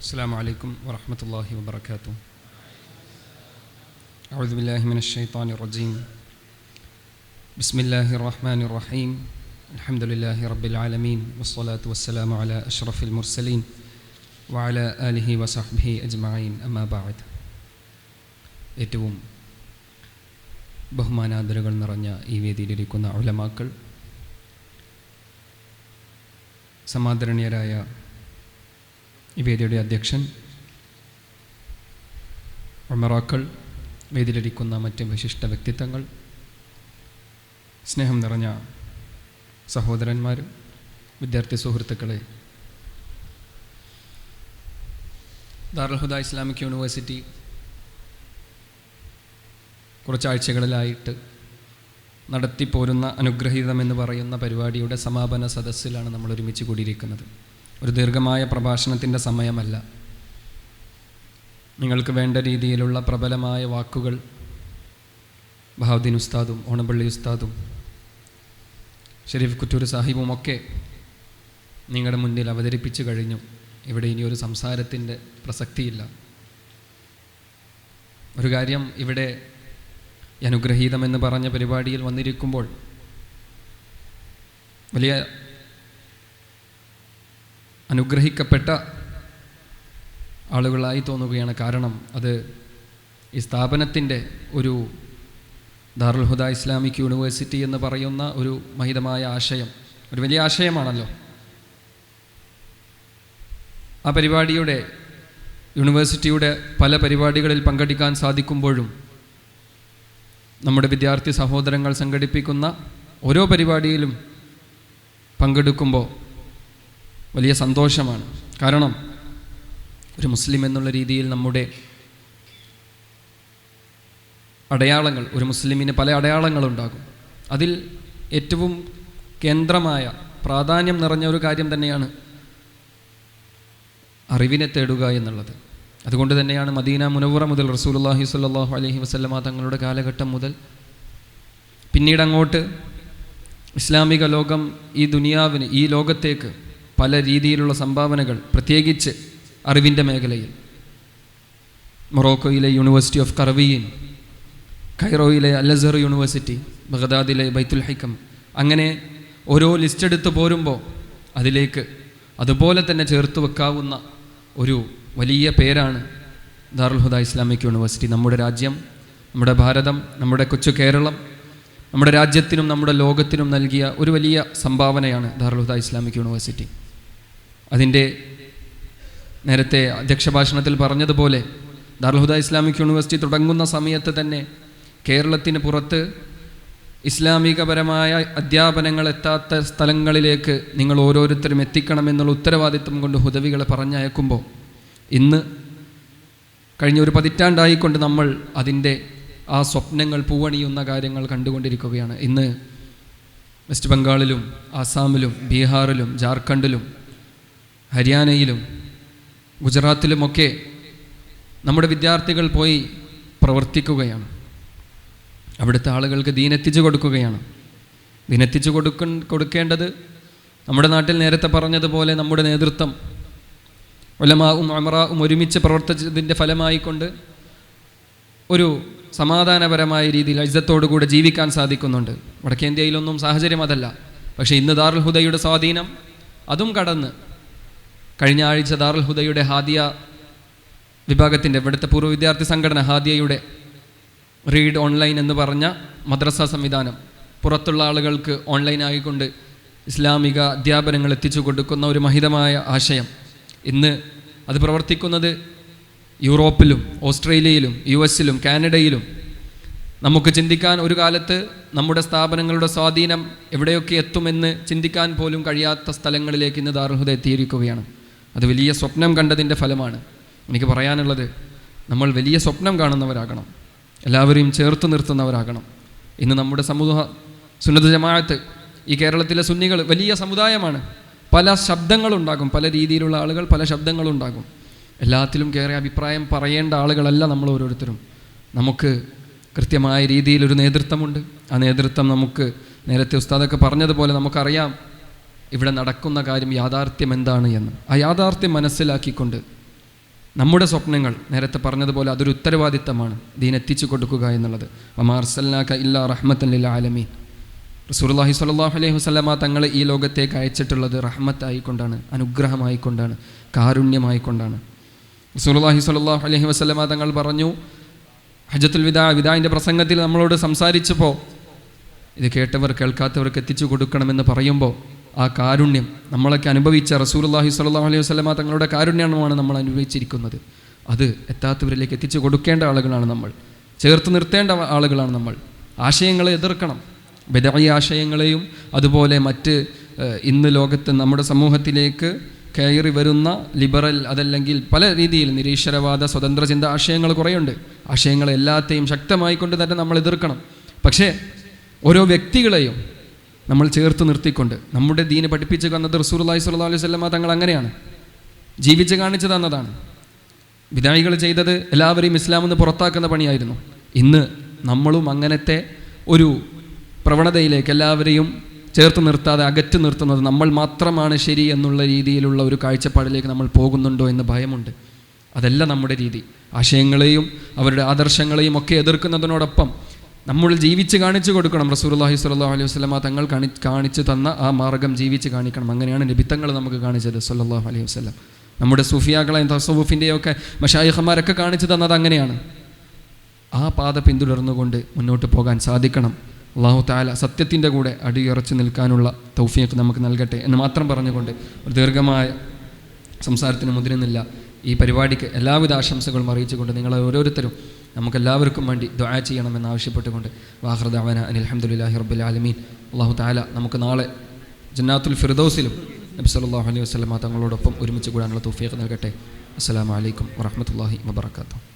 السلام عليكم ورحمة الله وبركاته أعوذ بالله من الشيطان الرجيم بسم الله الرحمن الرحيم الحمد لله رب العالمين والصلاة والسلام على أشرف المرسلين وعلى آله وصحبه أجمعين أما بعد ഏറ്റവും ബഹുമാനാദരകൾ നിറഞ്ഞ ഈ വേദിയിലിരിക്കുന്ന ഉലമാക്കൾ സമാദരണീയരായ ഈ വേദിയുടെ അധ്യക്ഷൻ ഉമറാക്കൾ വേദിയിലിരിക്കുന്ന മറ്റ് വിശിഷ്ട വ്യക്തിത്വങ്ങൾ സ്നേഹം നിറഞ്ഞ സഹോദരന്മാർ വിദ്യാർത്ഥി സുഹൃത്തുക്കളെ ദാർഹുദ ഇസ്ലാമിക് യൂണിവേഴ്സിറ്റി കുറച്ചാഴ്ചകളിലായിട്ട് നടത്തിപ്പോരുന്ന അനുഗ്രഹീതമെന്ന് പറയുന്ന പരിപാടിയുടെ സമാപന സദസ്സിലാണ് നമ്മൾ ഒരുമിച്ച് കൂടിയിരിക്കുന്നത്. ഒരു ദീർഘമായ പ്രഭാഷണത്തിന്റെ സമയമല്ല. നിങ്ങൾക്ക് വേണ്ട രീതിയിലുള്ള പ്രബലമായ വാക്കുകൾ ബഹാദ്ദീൻ ഉസ്താദും ഓണപ്പള്ളി ഉസ്താദും ഷെരീഫ് കുറ്റൂർ സാഹിബും ഒക്കെ നിങ്ങളുടെ മുന്നിൽ അവതരിപ്പിച്ചു കഴിഞ്ഞു. ഇവിടെ ഇനി ഒരു സംസാരത്തിന്റെ പ്രസക്തിയില്ല. ഒരു കാര്യം ഇവിടെ അനുഗ്രഹീതമെന്ന് പറഞ്ഞ പരിപാടിയിൽ വന്നിരിക്കുമ്പോൾ വലിയ അനുഗ്രഹിക്കപ്പെട്ട ആളുകളായി തോന്നുകയാണ്. കാരണം അത് ഈ സ്ഥാപനത്തിന്റെ ഒരു ദാറുൽ ഹുദ ഇസ്ലാമിക് യൂണിവേഴ്സിറ്റി എന്ന് പറയുന്ന ഒരു മഹിതമായ ആശയം ഒരു വലിയ ആശയമാണല്ലോ. ആ പരിപാടിയുടെ യൂണിവേഴ്സിറ്റിയുടെ പല പരിപാടികളിൽ പങ്കെടുക്കാൻ സാധിക്കുമ്പോഴും നമ്മുടെ വിദ്യാർത്ഥി സഹോദരങ്ങൾ സംഘടിപ്പിക്കുന്ന ഓരോ പരിപാടിയിലും പങ്കെടുക്കുമ്പോൾ വലിയ സന്തോഷമാണ്. കാരണം ഒരു മുസ്ലിം എന്നുള്ള രീതിയിൽ നമ്മുടെ അടയാളങ്ങൾ ഒരു മുസ്ലിമിന് പല അടയാളങ്ങളുണ്ടാകും. അതിൽ ഏറ്റവും കേന്ദ്രമായ പ്രാധാന്യം നിറഞ്ഞ ഒരു കാര്യം തന്നെയാണ് അറിവിനെ തേടുക എന്നുള്ളത്. അതുകൊണ്ട് തന്നെയാണ് മദീന മുനവറ മുതൽ റസൂലുള്ളാഹി സ്വല്ലല്ലാഹു അലഹി വസല്ലമ തങ്ങളുടെ കാലഘട്ടം മുതൽ പിന്നീട് അങ്ങോട്ട് ഇസ്ലാമിക ലോകം ഈ ദുനിയാവിന് ഈ ലോകത്തേക്ക് പല രീതിയിലുള്ള സംഭാവനകൾ പ്രത്യേകിച്ച് അറിവിന്റെ മേഖലയിൽ. മൊറോക്കോയിലെ യൂണിവേഴ്സിറ്റി ഓഫ് കറവിയൻ കൈറോയിലെ അലസർ യൂണിവേഴ്സിറ്റി ബഗ്ദാദിലെ ബൈത്തുൽ ഹൈക്കം അങ്ങനെ ഓരോ ലിസ്റ്റ് എടുത്ത് പോരുമ്പോൾ അതിലേക്ക് അതുപോലെ തന്നെ ചേർത്ത് വെക്കാവുന്ന ഒരു വലിയ പേരാണ് ദാറുൽ ഇസ്ലാമിക് യൂണിവേഴ്സിറ്റി. നമ്മുടെ രാജ്യം നമ്മുടെ ഭാരതം നമ്മുടെ കൊച്ചു കേരളം നമ്മുടെ രാജ്യത്തിനും നമ്മുടെ ലോകത്തിനും നൽകിയ ഒരു വലിയ സംഭാവനയാണ് ദാറുൽ ഇസ്ലാമിക് യൂണിവേഴ്സിറ്റി. അതിന്റെ നേരത്തെ അധ്യക്ഷ ഭാഷണത്തിൽ പറഞ്ഞതുപോലെ ദാർഹുദ ഹുദ ഇസ്ലാമിക് യൂണിവേഴ്സിറ്റി തുടങ്ങുന്ന സമയത്ത് തന്നെ കേരളത്തിന് പുറത്ത് ഇസ്ലാമികപരമായ അധ്യാപനങ്ങൾ എത്താത്ത സ്ഥലങ്ങളിലേക്ക് നിങ്ങൾ ഓരോരുത്തരും എത്തിക്കണമെന്നുള്ള ഉത്തരവാദിത്വം കൊണ്ട് ഹുദവികളെ പറഞ്ഞയക്കുമ്പോൾ ഇന്ന് കഴിഞ്ഞ ഒരു പതിറ്റാണ്ടായിക്കൊണ്ട് നമ്മൾ അതിന്റെ ആ സ്വപ്നങ്ങൾ പൂവണിയുന്ന കാര്യങ്ങൾ കണ്ടുകൊണ്ടിരിക്കുകയാണ്. ഇന്ന് വെസ്റ്റ് ബംഗാളിലും ആസാമിലും ബീഹാറിലും ജാർഖണ്ഡിലും ഹരിയാനയിലും ഗുജറാത്തിലുമൊക്കെ നമ്മുടെ വിദ്യാർത്ഥികൾ പോയി പ്രവർത്തിക്കുകയാണ്. അവിടുത്തെ ആളുകൾക്ക് ദീനെത്തിച്ചു കൊടുക്കുകയാണ്. ദീനെത്തിച്ചു കൊടുക്ക കൊടുക്കേണ്ടത് നമ്മുടെ നാട്ടിൽ നേരത്തെ പറഞ്ഞതുപോലെ നമ്മുടെ നേതൃത്വം ഒലമാവും അമറാവും ഒരുമിച്ച് പ്രവർത്തിച്ചതിന്റെ ഫലമായിക്കൊണ്ട് ഒരു സമാധാനപരമായ രീതിയിൽ അജ്ജത്തോടുകൂടെ ജീവിക്കാൻ സാധിക്കുന്നുണ്ട്. വടക്കേന്ത്യയിലൊന്നും സാഹചര്യം അതല്ല. പക്ഷേ ഇന്ന് ദാറുൽ സ്വാധീനം അതും കടന്ന് കഴിഞ്ഞ ആഴ്ച ദാറുൽ ഹുദയുടെ ഹാദിയ വിഭാഗത്തിന്റെ ഇവിടുത്തെ പൂർവ വിദ്യാർത്ഥി സംഘടന ഹാദിയയുടെ റീഡ് ഓൺലൈൻ എന്ന് പറഞ്ഞ മദ്രസ സംവിധാനം പുറത്തുള്ള ആളുകൾക്ക് ഓൺലൈനായിക്കൊണ്ട് ഇസ്ലാമിക അധ്യാപനങ്ങൾ എത്തിച്ചു കൊടുക്കുന്ന ഒരു മഹിതമായ ആശയം. ഇന്ന് അത് പ്രവർത്തിക്കുന്നത് യൂറോപ്പിലും ഓസ്ട്രേലിയയിലും യു എസിലും കാനഡയിലും. നമുക്ക് ചിന്തിക്കാൻ ഒരു കാലത്ത് നമ്മുടെ സ്ഥാപനങ്ങളുടെ സ്വാധീനം എവിടെയൊക്കെ എത്തുമെന്ന് ചിന്തിക്കാൻ പോലും കഴിയാത്ത സ്ഥലങ്ങളിലേക്ക് ഇന്ന് ദാർഹുദ എത്തിയിരിക്കുകയാണ്. അത് വലിയ സ്വപ്നം കണ്ടതിന്റെ ഫലമാണ്. എനിക്ക് പറയാനുള്ളത് നമ്മൾ വലിയ സ്വപ്നം കാണുന്നവരാകണം. എല്ലാവരെയും ചേർത്ത് നിർത്തുന്നവരാകണം. ഇന്ന് നമ്മുടെ സമൂഹ സുന്നത ജമാഅത്ത് ഈ കേരളത്തിലെ സുന്നികൾ വലിയ സമുദായമാണ്. പല ശബ്ദങ്ങളുണ്ടാകും പല രീതിയിലുള്ള ആളുകൾ പല ശബ്ദങ്ങളുണ്ടാകും. എല്ലാത്തിലും കയറി അഭിപ്രായം പറയേണ്ട ആളുകളല്ല നമ്മൾ ഓരോരുത്തരും. നമുക്ക് കൃത്യമായ രീതിയിലൊരു നേതൃത്വമുണ്ട്. ആ നേതൃത്വം നമുക്ക് നേരത്തെ ഉസ്താദൊക്കെ പറഞ്ഞതുപോലെ നമുക്കറിയാം. ഇവിടെ നടക്കുന്ന കാര്യം യാഥാർത്ഥ്യം എന്താണ് എന്ന്. ആ യാഥാർത്ഥ്യം മനസ്സിലാക്കിക്കൊണ്ട് നമ്മുടെ സ്വപ്നങ്ങൾ നേരത്തെ പറഞ്ഞതുപോലെ അതൊരു ഉത്തരവാദിത്തമാണ് ദീനെത്തിച്ചു കൊടുക്കുക എന്നുള്ളത്. വമാർസല്ലാക്ക ഇല്ലാ റഹ്മത്തൻ ലിൽ ആലമീൻ. റസൂലുള്ളാഹി സ്വല്ലല്ലാഹു അലൈഹി വസല്ലമ തങ്ങളെ ഈ ലോകത്തേക്ക് അയച്ചിട്ടുള്ളത് റഹ്മത്തായിക്കൊണ്ടാണ് അനുഗ്രഹമായിക്കൊണ്ടാണ് കാരുണ്യമായിക്കൊണ്ടാണ്. റസൂലുള്ളാഹി സ്വല്ലല്ലാഹു അലൈഹി വസ്ലമ തങ്ങൾ പറഞ്ഞു ഹജത്തുൽ വിദാ വിദാന്റെ പ്രസംഗത്തിൽ നമ്മളോട് സംസാരിച്ചപ്പോൾ ഇത് കേട്ടവർ കേൾക്കാത്തവർക്ക് എത്തിച്ചു കൊടുക്കണമെന്ന് പറയുമ്പോൾ ആ കാരുണ്യം നമ്മളൊക്കെ അനുഭവിച്ച റസൂലുള്ളാഹി സ്വല്ലല്ലാഹു അലൈഹി വസല്ലമ തങ്ങളുടെ കാരുണ്യമാണ് നമ്മൾ അനുഭവിച്ചിരിക്കുന്നത്. അത് എത്താത്തവരിലേക്ക് എത്തിച്ചു കൊടുക്കേണ്ട ആളുകളാണ് നമ്മൾ. ചേർത്ത് നിർത്തേണ്ട ആളുകളാണ് നമ്മൾ. ആശയങ്ങളെ എതിർക്കണം. ബദായി ആശയങ്ങളെയും അതുപോലെ മറ്റ് ഇന്ന് ലോകത്ത് നമ്മുടെ സമൂഹത്തിലേക്ക് കയറി വരുന്ന ലിബറൽ അതല്ലെങ്കിൽ പല രീതിയിൽ നിരീശ്വരവാദ സ്വതന്ത്ര ചിന്ത ആശയങ്ങൾ കുറേയുണ്ട്. ആശയങ്ങളെ എല്ലാത്തെയും ശക്തമായിക്കൊണ്ട് തന്നെ നമ്മൾ എതിർക്കണം. പക്ഷേ ഓരോ വ്യക്തികളെയും നമ്മൾ ചേർത്ത് നിർത്തിക്കൊണ്ട് നമ്മുടെ ദീന് പഠിപ്പിച്ച് തന്നത് റസൂലുള്ളാഹി സ്വല്ലാ അലൈഹി വസല്ലമ തങ്ങൾ അങ്ങനെയാണ്. ജീവിച്ച് കാണിച്ചു തന്നതാണ്. വിദായികൾ ചെയ്തത് എല്ലാവരെയും ഇസ്ലാം എന്ന് പുറത്താക്കുന്ന പണിയായിരുന്നു. ഇന്ന് നമ്മളും അങ്ങനത്തെ ഒരു പ്രവണതയിലേക്ക് എല്ലാവരെയും ചേർത്ത് നിർത്താതെ അകറ്റി നിർത്തുന്നത് നമ്മൾ മാത്രമാണ് ശരി എന്നുള്ള രീതിയിലുള്ള ഒരു കാഴ്ചപ്പാടിലേക്ക് നമ്മൾ പോകുന്നുണ്ടോ എന്ന് ഭയമുണ്ട്. അതല്ല നമ്മുടെ രീതി. ആശയങ്ങളെയും അവരുടെ ആദർശങ്ങളെയും ഒക്കെ എതിർക്കുന്നതിനോടൊപ്പം നമ്മൾ ജീവിച്ച് കാണിച്ചു കൊടുക്കണം. റസൂലുള്ളാഹി സ്വല്ലാ അലൈഹി വസ്ലമ തങ്ങൾ കാണി കാണിച്ചു തന്ന ആ മാർഗം ജീവിച്ച് കാണിക്കണം. അങ്ങനെയാണ് നബിത്തങ്ങൾ നമുക്ക് കാണിച്ചത് സല്ലാഹു അലൈഹി വസല്ലം. നമ്മുടെ സൂഫിയാക്കളെയും തസവുഫിന്റെയും ഒക്കെ മഷായിഖന്മാരൊക്കെ കാണിച്ചു തന്നത് അങ്ങനെയാണ്. ആ പാത പിന്തുടർന്നുകൊണ്ട് മുന്നോട്ട് പോകാൻ സാധിക്കണം. അള്ളാഹു താല സത്യത്തിന്റെ കൂടെ അടിയുറച്ച് നിൽക്കാനുള്ള തൗഫിയൊക്കെ നമുക്ക് നൽകട്ടെ എന്ന് മാത്രം പറഞ്ഞുകൊണ്ട് ഒരു ദീർഘമായ സംസാരത്തിന് മുതിരുന്നില്ല. ഈ പരിപാടിക്ക് എല്ലാവിധ ആശംസകളും അറിയിച്ചുകൊണ്ട് നിങ്ങളെ ഓരോരുത്തരും നമുക്കെല്ലാവർക്കും വേണ്ടി ദുആ ചെയ്യണമെന്ന് ആവശ്യപ്പെട്ടുകൊണ്ട് വാഹൃദാവന അനിൽ അഹമ്മദുല്ലാഹി റബ്ബുൽ ആലമീൻ. അള്ളാഹു താല നമുക്ക് നാളെ ജന്നാത്തുൽ ഫിർദൗസിലും നബി സല്ലല്ലാഹു അലൈഹി വസല്ലമ തങ്ങളോടൊപ്പം ഒരുമിച്ച് കൂടാനുള്ള തൗഫീഖ് നൽകട്ടെ. അസ്സലാമു അലൈക്കും വറഹ്മത്തുള്ളാഹി വബറകാതുഹു.